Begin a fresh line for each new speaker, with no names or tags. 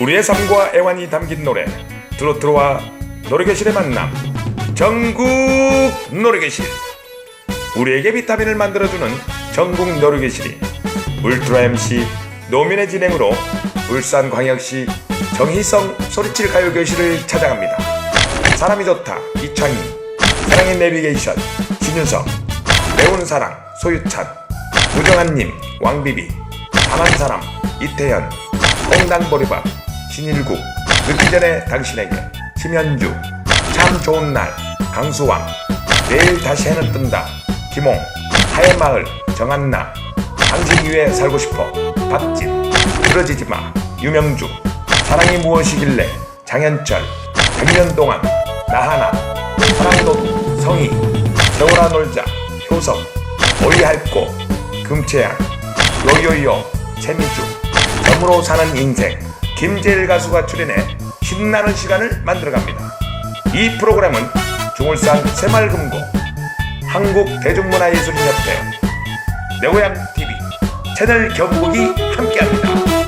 우리의 삶과 애환이 담긴 노래 트로트와 노래교실의 만남 전국 노래교실. 우리에게 비타민을 만들어주는 전국 노래교실이 울트라 MC 노민의 진행으로 울산광역시 정희성 소리칠 가요교실을 찾아갑니다. 사람이 좋다 이창희. 사랑의 내비게이션 신윤석. 매운 사랑 소유찬. 우정한님 왕비비. 강한 사람 이태현. 홍당보리밥 신일국 늦기 전에 당신에게 심현주 참 좋은 날 강수왕 내일 다시 해는 뜬다. 김홍 하얀 마을 정한나 당신 위에 살고 싶어. 박진 그러지지 마. 유명주 사랑이 무엇이길래? 장현철 100년 동안 나하나. 사랑도 성희 세월아 놀자. 효석 오이할고 금채양 요요요 최미주. 점으로 사는 인생 김재일 가수가 출연해 신나는 시간을 만들어갑니다. 이 프로그램은 중울산 새마을금고 한국대중문화예술인협회 내고향TV 채널 경북이 함께합니다.